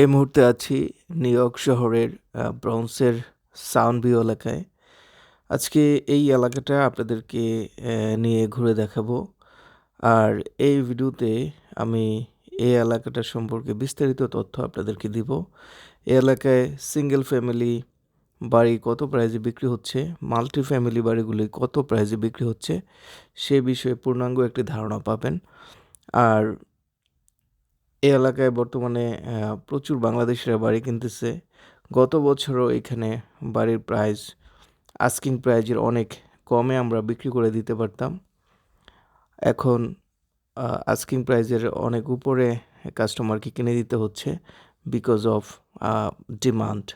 এই মুহূর্তে আছি নিউ ইয়র্ক শহরের ব্রন্সের সাউন্ডভিউ এলাকায়। আজকে এই এলাকাটা আপনাদেরকে নিয়ে ঘুরে দেখাবো। আর এই ভিডিওতে আমি এই এলাকাটা সম্পর্কে বিস্তারিত তথ্য আপনাদেরকে দিব। এই এলাকায় সিঙ্গেল ফ্যামিলি বাড়ি কত প্রাইজে বিক্রি হচ্ছে? মাল্টি ফ্যামিলি বাড়িগুলি কত প্রাইজে বিক্রি হচ্ছে? সে বিষয়ে পূর্ণাঙ্গ একটি ধারণা পাবেন। আর এই এলাকায় বর্তমানে প্রচুর বাংলাদেশিরা বাড়ি কিনতেছে। গত বছরও এখানে বাড়ির প্রাইস আস্কিং প্রাইজের অনেক কমে আমরা বিক্রি করে দিতে পারতাম। এখন আস্কিং প্রাইজের অনেক উপরে কাস্টমারকে কিনে দিতে হচ্ছে বিকজ অফ ডিমান্ড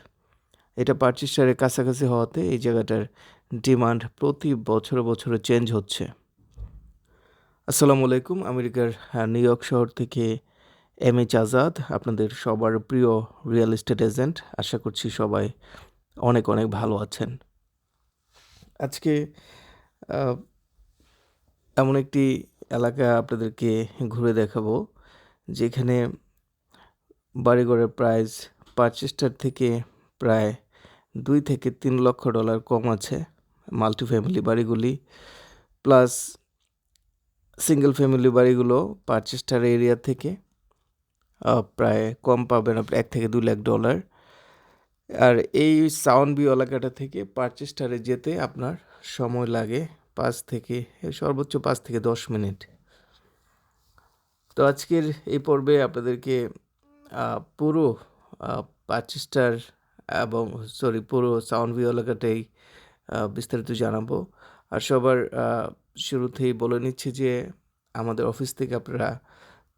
এটা পারচেস্টারের কাছাকাছি হওয়াতে এই জায়গাটার ডিমান্ড প্রতি বছরে বছরে চেঞ্জ হচ্ছে। আসসালামু আলাইকুম। আমেরিকার নিউ ইয়র্ক শহর থেকে এম এইচ আজাদ আপনাদের সবার প্রিয় রিয়েল এস্টেট এজেন্ট আশা করছি সবাই অনেক অনেক ভালো আছেন। আজকে এমন একটি এলাকা আপনাদেরকে ঘুরে দেখাবো, যেখানে বাড়িঘরের প্রাইস পারচেস্টার থেকে প্রায় দুই থেকে তিন লক্ষ ডলার কম আছে। মাল্টি ফ্যামিলি বাড়িগুলি প্লাস সিঙ্গেল ফ্যামিলি বাড়িগুলো পারচেস্টার এরিয়া থেকে প্রায় কম পাবেন আপনি, এক থেকে দু লাখ ডলার আর এই সাউন্ড ভিউ এলাকাটা থেকে পারচেস্টারে যেতে আপনার সময় লাগে পাঁচ থেকে, সর্বোচ্চ পাঁচ থেকে দশ মিনিট। তো আজকের এই পর্বে আপনাদেরকে পুরো পারচেস্টার এবং সরি পুরো সাউন্ড ভিউ এলাকাটাই বিস্তারিত জানাব। আর সবার শুরুতেই বলে নিচ্ছি যে, আমাদের অফিস থেকে আপনারা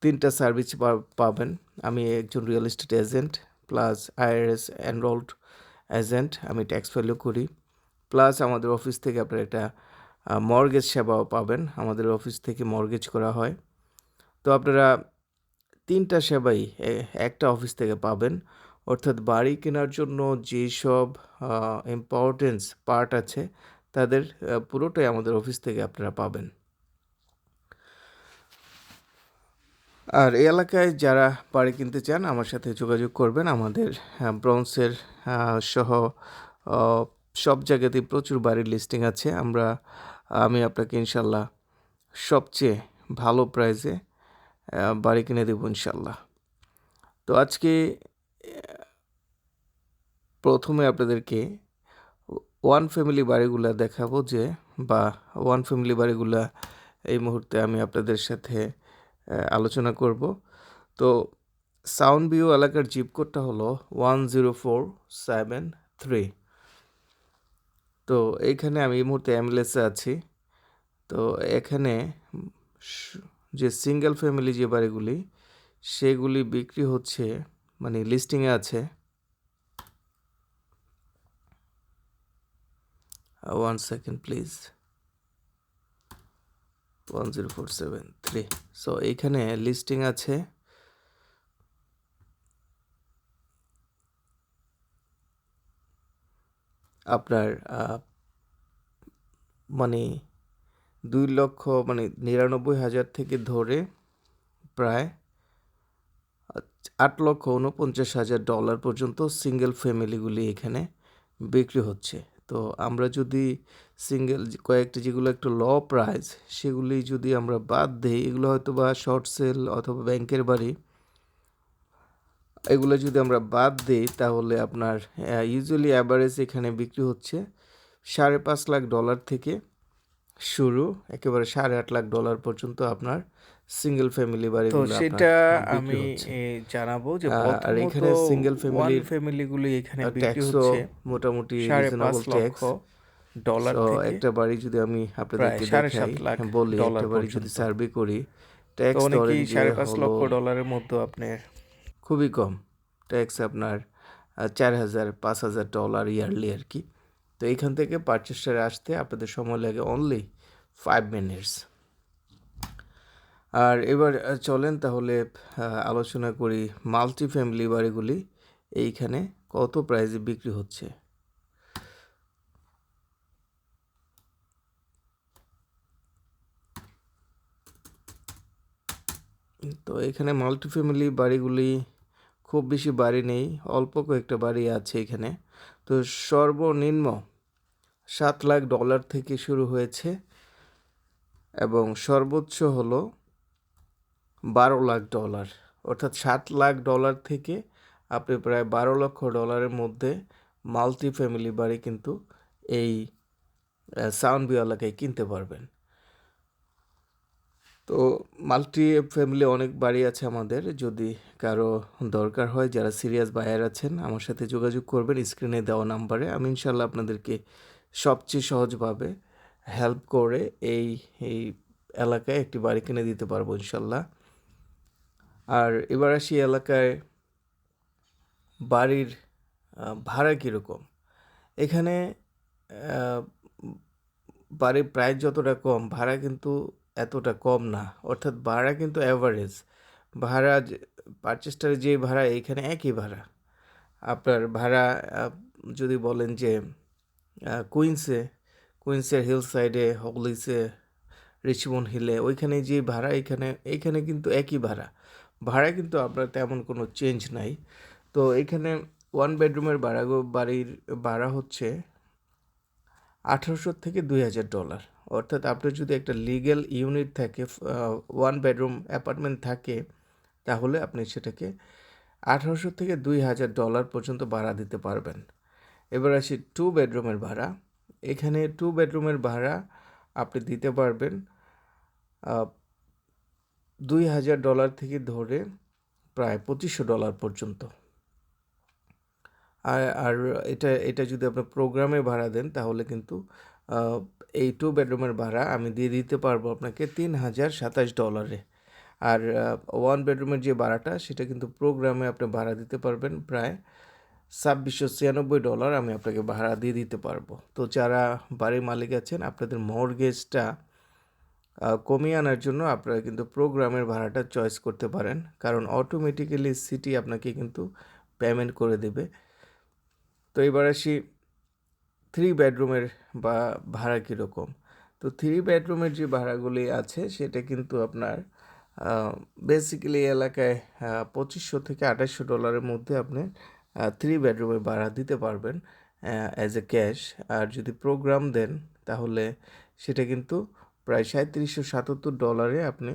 তিনটা সার্ভিস পাবেন। আমি একজন real estate agent plus IRS enrolled agent আমি ট্যাক্স ফাইলও করি। প্লাস আমাদের অফিস থেকে আপনারা একটা মর্গেজ সেবাও পাবেন। আমাদের অফিস থেকে মর্গেজ করা হয়। তো আপনারা তিনটা সেবাই একটা অফিস থেকে পাবেন। অর্থাৎ বাড়ি কেনার জন্য যেসব ইম্পর্টেন্স পার্ট আছে, তাদের পুরোটাই আমাদের অফিস থেকে আপনারা পাবেন। আর এই এলাকায় যারা বাড়ি কিনতে চান আমার সাথে যোগাযোগ করবেন। আমাদের আহ, ব্রন্সের সহ সব জায়গাতেই প্রচুর বাড়ির লিস্টিং আছে। আমরা আমি আপনাকে ইনশাল্লাহ সবচেয়ে ভালো প্রাইসে বাড়ি কিনে দেবো ইনশাল্লাহ। তো আজকে প্রথমে আপনাদেরকে ওয়ান ফ্যামিলি বাড়িগুলা দেখাবো যে বা ওয়ান ফ্যামিলি বাড়িগুলা এই মুহূর্তে আমি আপনাদের সাথে আলোচনা করব। তো সাউন্ড ভিউ এলাকার জিপ কোডটা হলো one zero four seven three তো এইখানে আমি এই মুহূর্তে অ্যাম্বুলেন্সে আছি। তো এখানে যে সিঙ্গেল ফ্যামিলি যে বাড়িগুলি, সেগুলি বিক্রি হচ্ছে মানে লিস্টিংয়ে আছে। One second please one zero four seven three so এইখানে লিস্টিং আছে। আপনার মানে দুই লক্ষ মানে নিরানব্বই হাজার থেকে ধরে প্রায় আট লক্ষ উনপঞ্চাশ হাজার ডলার পর্যন্ত সিঙ্গেল ফ্যামিলিগুলি এখানে বিক্রি হচ্ছে। তো আমরা যদি সিঙ্গেল কয়েকটি যেগুলো একটু ল প্রাইস সেগুলি যদি আমরা বাদ দিই, এগুলো হয়তো বা শর্ট সেল অথবা ব্যাংকের বাড়ি, এগুলো যদি আমরা বাদ দিই, তাহলে আপনার ইউজুয়ালি অ্যাভারেজ এখানে বিক্রি হচ্ছে সাড়ে পাঁচ লাখ ডলার থেকে শুরু, একেবারে সাড়ে আট লাখ ডলার পর্যন্ত আপনার সিঙ্গেল ফ্যামিলি বাড়ি তো সেটা আমি জানাব যে আর এখানে সিঙ্গেল ওয়ান ফ্যামিলির ফ্যামিলিগুলি এখানে বিক্রি হচ্ছে মোটামুটি রিজনেবল ট্যাক্স ডলার থেকে একটা বাড়ি যদি আমি আপনাদেরকে দেখাই বলি একটা বাড়ি যদি সার্ভে করি ট্যাক্স অনেকেই সাড়ে পাঁচ লক্ষ ডলারের মধ্যে আপনি খুবই কম। ট্যাক্স আপনার চার হাজার পাঁচ হাজার ডলার ইয়ারলি আর কি। তো এইখান থেকে পারচেস্টারে আসতে আপনাদের সময় লাগে অনলি ফাইভ মিনিটস আর এবার চলেন তাহলে আলোচনা করি মাল্টি ফ্যামিলি বাড়িগুলি, এইখানে কত প্রাইসে বিক্রি হচ্ছে? তো এখানে মাল্টি ফ্যামিলি বাড়িগুলি খুব বেশি বাড়ি নেই, অল্প কয়েকটা বাড়ি আছে এখানে। তো সর্বনিম্ন সাত লাখ ডলার থেকে শুরু হয়েছে এবং সর্বোচ্চ হলো বারো লাখ ডলার। অর্থাৎ সাত লাখ ডলার থেকে আপনি প্রায় বারো লক্ষ ডলারের মধ্যে মাল্টি ফ্যামিলি বাড়ি কিন্তু এই সাউন্ড ভিউ এলাকায় কিনতে পারবেন। তো মাল্টি ফ্যামিলি অনেক বাড়ি আছে আমাদের। যদি কারও দরকার হয়, যারা সিরিয়াস বায়ার আছেন, আমার সাথে যোগাযোগ করবেন স্ক্রিনে দেওয়া নাম্বারে আমি ইনশাল্লাহ আপনাদেরকে সবচেয়ে সহজভাবে হেল্প করে এই এই এলাকায় একটি বাড়ি কিনে দিতে পারব ইনশাল্লাহ আর এবার আসি এলাকায় বাড়ির ভাড়া কীরকম? এখানে বাড়ির প্রাইস যতটা কম, ভাড়া কিন্তু এতটা কম না। অর্থাৎ ভাড়া কিন্তু অ্যাভারেজ ভাড়া পারচেস্টারে যে ভাড়া এইখানে একই ভাড়া। আপনার ভাড়া যদি বলেন যে কুইন্সে কুইন্সের হিল সাইডে হগলিসে রিচমন্ড হিলে ওইখানে যে ভাড়া, এখানে এইখানে কিন্তু একই ভাড়া। ভাড়া কিন্তু আপনার তেমন কোনো চেঞ্জ নাই। তো এখানে ওয়ান বেডরুমের ভাড়া বাড়ির ভাড়া হচ্ছে আঠারোশো থেকে দুই হাজার ডলার অর্থাৎ আপনার যদি একটা লিগ্যাল ইউনিট থাকে ওয়ান বেডরুম অ্যাপার্টমেন্ট থাকে, তাহলে আপনি সেটাকে আঠারোশো থেকে দুই হাজার ডলার পর্যন্ত ভাড়া দিতে পারবেন। এবার আসি টু বেডরুমের ভাড়া। এখানে টু বেডরুমের ভাড়া আপনি দিতে পারবেন দুই হাজার ডলার থেকে ধরে প্রায় পঁচিশশো ডলার পর্যন্ত। আর আর এটা এটা যদি আপনি প্রোগ্রামে ভাড়া দেন, তাহলে কিন্তু এই টু বেডরুমের ভাড়া আমি দিয়ে দিতে পারব আপনাকে তিন হাজার সাতাশ ডলারে। আর ওয়ান বেডরুমের যে ভাড়াটা, সেটা কিন্তু প্রোগ্রামে আপনি ভাড়া দিতে পারবেন প্রায় ছাব্বিশশো ছিয়ানব্বই ডলার আমি আপনাকে ভাড়া দিয়ে দিতে পারব। তো যারা বাড়ির মালিক আছেন, আপনাদের মর্গেজটা কমিয়ে আনার জন্য আপনারা কিন্তু প্রোগ্রামের ভাড়াটা চয়েস করতে পারেন। কারণ অটোমেটিক্যালি সিটি আপনাকে কিন্তু পেমেন্ট করে দেবে। তো এবার আসি থ্রি বেডরুমের বা ভাড়া কীরকম? তো থ্রি বেডরুমের যে ভাড়াগুলি আছে, সেটা কিন্তু আপনার বেসিক্যালি এলাকায় পঁচিশশো থেকে আঠাশশো ডলারের মধ্যে আপনি থ্রি বেডরুমের ভাড়া দিতে পারবেন অ্যাজ এ ক্যাশ আর যদি প্রোগ্রাম দেন, তাহলে সেটা কিন্তু প্রায় সাঁত্রিশশো সাতাত্তর ডলারে আপনি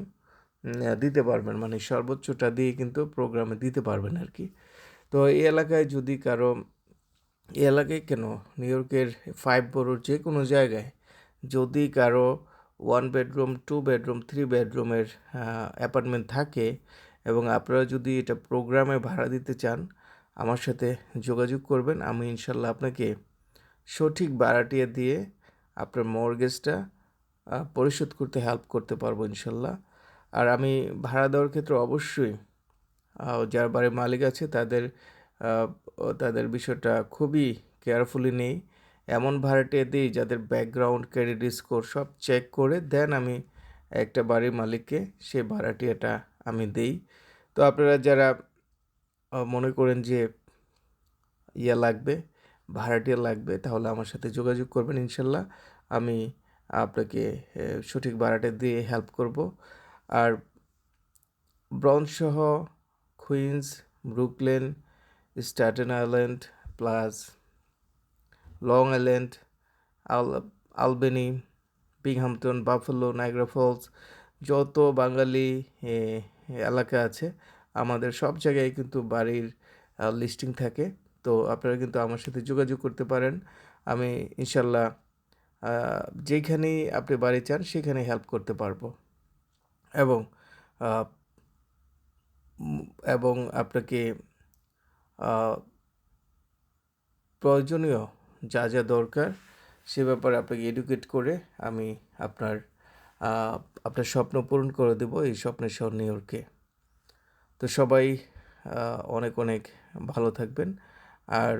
দিতে পারবেন। মানে সর্বোচ্চটা দিয়ে কিন্তু প্রোগ্রামে দিতে পারবেন আর কি তো এই এলাকায় যদি কারও, এই এলাকায় কেন? নিউ ইয়র্কের ফাইভ বড়োর যে কোনো জায়গায় যদি কারও one bedroom two bedroom three বেডরুমের অ্যাপার্টমেন্ট থাকে এবং আপনারা যদি এটা প্রোগ্রামে ভাড়া দিতে চান, আমার সাথে যোগাযোগ করবেন। আমি ইনশাল্লাহ আপনাকে সঠিক ভাড়াটিয়ে দিয়ে আপনার মর্গেজটা পরিশোধ করতে হেল্প করতে পারব ইনশাল্লাহ। আর আমি ভাড়া দেওয়ার ক্ষেত্রে অবশ্যই যার বাড়ির মালিক আছে তাদের তাদের বিষয়টা খুবই কেয়ারফুলি নেই। এমন ভাড়াটে দিই যাদের ব্যাকগ্রাউন্ড ক্রেডিট স্কোর সব চেক করে দেন আমি একটা বাড়ির মালিককে সেই ভাড়াটিয়াটা আমি দেই। তো আপনারা যারা মনে করেন যে ইয়া লাগবে, ভাড়াটিয়া লাগবে তাহলে আমার সাথে যোগাযোগ করবেন ইনশাল্লাহ। আমি আপনাকে সঠিক ভাড়াটা দিয়ে হেল্প করব। আর ব্রঞ্জ সহ Queens, Brooklyn Staten Island plus Long Island, আল, Albany Binghamton Buffalo, Niagara Falls, যত বাঙালি এলাকা আছে, আমাদের সব জায়গায় কিন্তু বাড়ির লিস্টিং থাকে। তো আপনারা কিন্তু আমার সাথে যোগাযোগ করতে পারেন। আমি ইনশাল্লাহ যেখানেই আপনি বাড়ি চান সেখানে হেল্প করতে পারব। এবং এবং আপনাকে প্রয়োজনীয় যা যা দরকার, সে ব্যাপারে আপনাকে এডুকেট করে আমি আপনার আপনার স্বপ্ন পূরণ করে দেব এই স্বপ্নের শহর নিউ ইয়র্কে তো সবাই অনেক অনেক ভালো থাকবেন। আর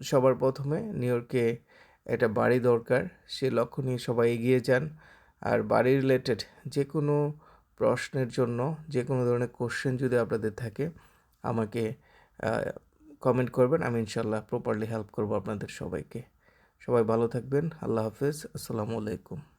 সবার প্রথমে নিউ ইয়র্কে একটা বাড়ি দরকার, সে লক্ষ্য নিয়ে সবাই এগিয়ে যান। আর বাড়ি রিলেটেড যে কোনো প্রশ্নের জন্য যে কোনো ধরনের কোশ্চেন যদি আপনাদের থাকে, আমাকে কমেন্ট করবেন। আমি ইনশাল্লাহ প্রপারলি হেল্প করব আপনাদের সবাইকে। সবাই ভালো থাকবেন। আল্লাহ হাফেজ। আসসালামু আলাইকুম।